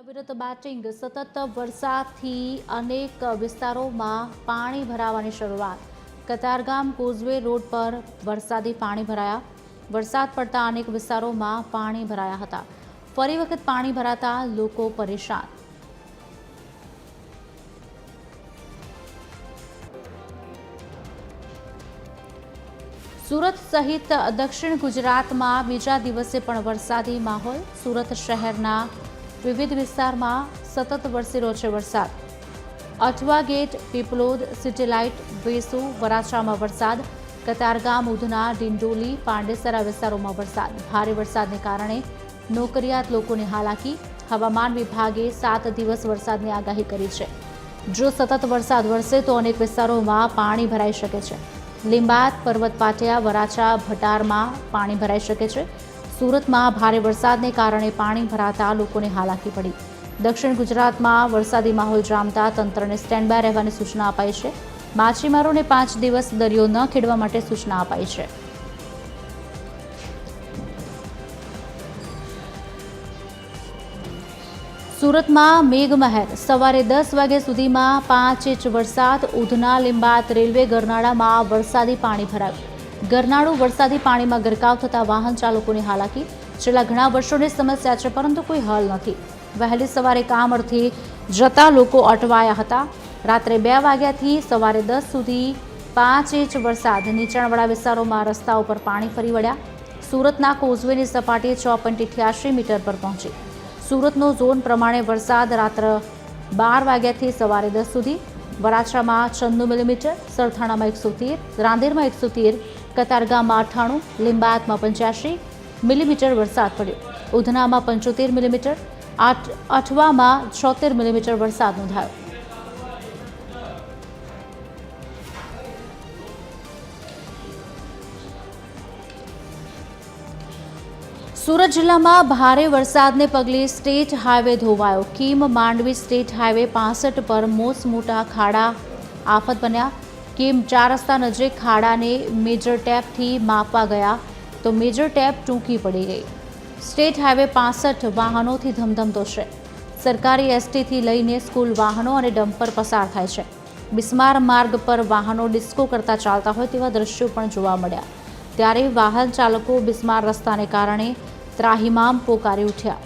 અવિરત બેટિંગ સતત વરસાદથી અનેક વિસ્તારોમાં પાણી ભરાવાની શરૂઆત. કતારગામ કોઝવે રોડ પર વરસાદી પાણી ભરાયા. વરસાદ પડતા અનેક વિસ્તારોમાં પાણી ભરાયા હતા. ફરી વખત પાણી ભરાતા લોકો પરેશાન. સુરત સહિત દક્ષિણ ગુજરાતમાં બીજા દિવસે પણ વરસાદી માહોલ. સુરત શહેરના વિવિધ વિસ્તારમાં સતત વરસી રહ્યો છે વરસાદ. Athwa gate, Piplod, city light Vesu વરાછામાં વરસાદ, કતારગામ, ઉધના, ડિંડોલી, પાંડેસરા વિસ્તારોમાં વરસાદ. ભારે વરસાદને કારણે નોકરિયાત લોકોને હાલાકી. હવામાન વિભાગે સાત દિવસ વરસાદની આગાહી કરી છે. જો સતત વરસાદ વરસે તો અનેક વિસ્તારોમાં પાણી ભરાઈ શકે છે. લીંબાત પર્વત પાટિયા, વરાછા, ભટારમાં પાણી ભરાઈ શકે છે. સુરતમાં ભારે વરસાદને કારણે પાણી ભરાતા લોકોને હાલાકી પડી. દક્ષિણ ગુજરાતમાં વરસાદી માહોલ જામતા તંત્રને સ્ટેન્ડ બાય રહેવાની સૂચના અપાઈ છે. માછીમારોને પાંચ દિવસ દરિયો ન ખેડવા માટે સૂચના અપાઈ છે. સુરતમાં મેઘમહેર. સવારે દસ વાગ્યા સુધીમાં પાંચ ઇંચ વરસાદ. ઉધના, લીંબાત, રેલવે, ગરનાળામાં વરસાદી પાણી ભરાયું. ગરનાળું વરસાદી પાણીમાં ગરકાવ થતા વાહન ચાલકોની હાલાકી. છેલ્લા ઘણા વર્ષોની સમસ્યા છે, પરંતુ કોઈ હલ નથી. વહેલી સવારે કામ અર્થે જતા લોકો અટવાયા હતા. રાત્રે બે વાગ્યાથી સવારે દસ સુધી પાંચ ઇંચ વરસાદ. નીચાણવાળા વિસ્તારોમાં રસ્તા ઉપર પાણી ફરી વળ્યા. સુરતના કોઝવેની સપાટી છ પોઈન્ટ અઠ્યાસી મીટર પર પહોંચી. સુરતનો ઝોન પ્રમાણે વરસાદ રાત્ર બાર વાગ્યાથી સવારે દસ સુધી. વરાછામાં છન્નું મિલીમીટર, સરથાણામાં એકસો તેર, રાંદેરમાં એકસો તેર કતારગામમાં અઠ્ઠાણું લિંબાયતમાં પંચ્યાસી મિલીમીટર વરસાદ પડ્યો. ઉધનામાં પંચોતેર મિલીમીટર, આઠ અઠવામાં છોતેર મિલીમીટર વરસાદ નોંધાયો. સુરત જિલ્લામાં ભારે વરસાદને પગલે સ્ટેટ હાઈવે ધોવાયો. કીમ માંડવી સ્ટેટ હાઈવે પાસઠ પર મોસ મોટા ખાડા આફત બન્યા. કીમ ચાર રસ્તા નજીક ખાડાને મેજર ટેપથી માપવા ગયા તો મેજર ટેપ ટૂંકી પડી ગઈ. સ્ટેટ હાઈવે પાસઠ વાહનોથી ધમધમતો છે. સરકારી એસટીથી લઈને સ્કૂલ વાહનો અને ડમ્પર પસાર થાય છે. બિસ્માર માર્ગ પર વાહનો ડિસ્કો કરતા ચાલતા હોય તેવા દ્રશ્યો પણ જોવા મળ્યા. ત્યારે વાહન ચાલકો બિસ્માર રસ્તાને કારણે ત્રાહિમામ પોકારી ઉઠ્યા.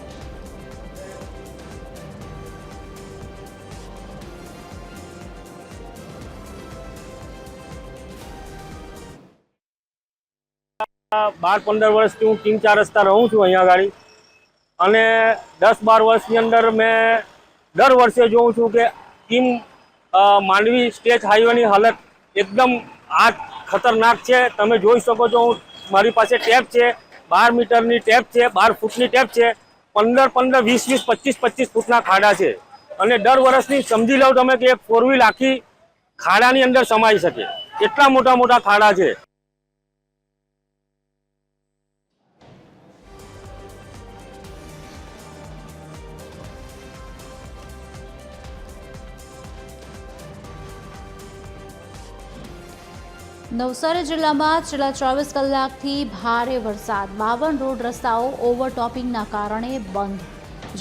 બાર પંદર વર્ષથી હું કિંગ ચાર રસ્તા રહું છું અહીંયા ગાડી અને દસ બાર વર્ષની અંદર મેં દર વર્ષે જોઉં છું કે કિમ માંડવી સ્ટેટ હાઈવેની હાલત એકદમ આ ખતરનાક છે. તમે જોઈ શકો છો હું મારી પાસે ટેપ છે, બાર મીટરની ટેપ છે, બાર ફૂટની ટેપ છે, પંદર પંદર, વીસ વીસ, પચીસ પચીસ ફૂટના ખાડા છે. અને દર વર્ષની સમજી લો તમે કે ફોર વ્હીલ આખી ખાડાની અંદર સમાઈ શકે. એટલા મોટા મોટા ખાડા છે. નવસારી જિલ્લામાં છેલ્લા ચોવીસ કલાકથી ભારે વરસાદ. બાવન રોડ રસ્તાઓ ઓવરટોપિંગના કારણે બંધ.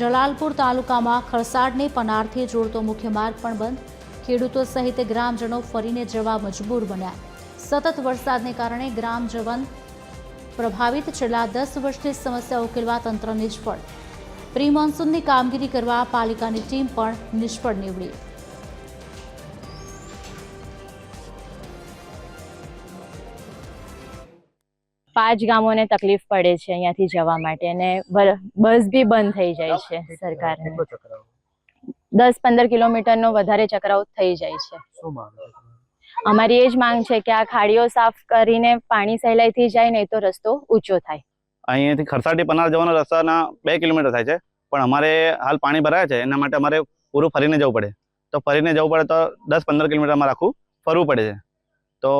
જલાલપુર તાલુકામાં ખરસાડને પનારથી જોડતો મુખ્ય માર્ગ પણ બંધ. ખેડૂતો સહિત ગ્રામજનો ફરીને જવા મજબૂર બન્યા. સતત વરસાદને કારણે ગ્રામજન પ્રભાવિત. છેલ્લા દસ વર્ષથી સમસ્યા ઉકેલવા તંત્ર નિષ્ફળ. પ્રી મોન્સૂનની કામગીરી કરવા પાલિકાની ટીમ પણ નિષ્ફળ નીવડી. પાંચ ગામોને તકલીફ પડે છે અહીંયાથી જવા માટે અને બસ બી બંધ થઈ જાય છે સરકાર દસ પંદર કિલોમીટરનો વધારે ચક્રાવ થઈ જાય છે. અમારી એ જ માંગ છે કે આ ખાડીઓ સાફ કરીને પાણી સહેલાઈથી જાય નહીં તો રસ્તો ઊંચો થાય. અહીંયાથી ખરસાટી પનાર જવાના રસ્તાના બે કિલોમીટર થાય છે પણ અમારે હાલ પાણી ભરાય છે એના માટે અમારે પૂરું ફરીને જવું પડે. તો ફરીને જવું પડે તો દસ પંદર કિલોમીટર અમારે આખું ફરવું પડે છે. તો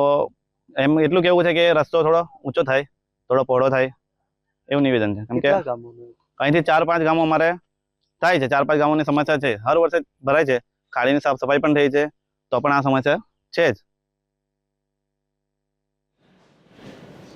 એમ એટલું કેવું છે કે રસ્તો થોડો ઊંચો થાય થોડો પહોળો થાય એવું નિવેદન છે. કેમ કે અહીંથી ચાર પાંચ ગામો અમારે થાય છે ચાર પાંચ ગામોની સમસ્યા છે. હર વર્ષે ભરાય છે. ખાડીની સાફ સફાઈ પણ થઈ છે તો પણ આ સમસ્યા છે જ.